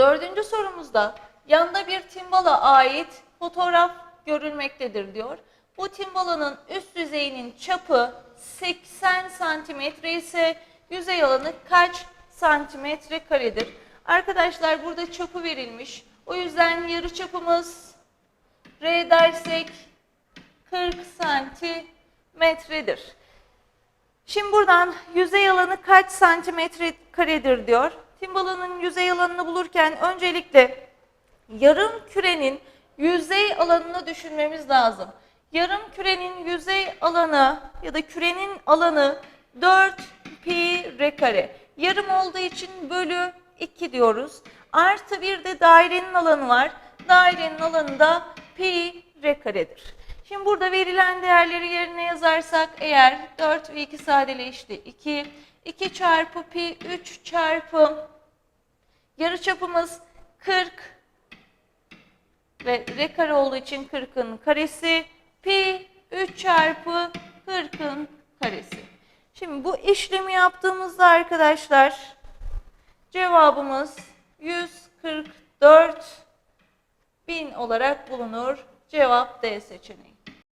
Dördüncü sorumuzda yanda bir timbala ait fotoğraf görülmektedir diyor. Bu timbalanın üst yüzeyinin çapı 80 santimetre ise yüzey alanı kaç santimetre karedir? Arkadaşlar burada çapı verilmiş. O yüzden yarı çapımız R dersek 40 santimetredir. Şimdi buradan yüzey alanı kaç santimetre karedir diyor. Timbalanın yüzey alanını bulurken öncelikle yarım kürenin yüzey alanını düşünmemiz lazım. Yarım kürenin yüzey alanı ya da kürenin alanı 4 pi r kare. Yarım olduğu için bölü 2 diyoruz. Artı bir de dairenin alanı var. Dairenin alanı da pi r karedir. Şimdi burada verilen değerleri yerine yazarsak eğer 4 ve 2 sadeleşti 2, 2 çarpı pi 3 çarpı yarıçapımız 40 ve r kare olduğu için 40'ın karesi pi 3 çarpı 40'ın karesi. Şimdi bu işlemi yaptığımızda arkadaşlar cevabımız 144 bin olarak bulunur. Cevap D seçeneği.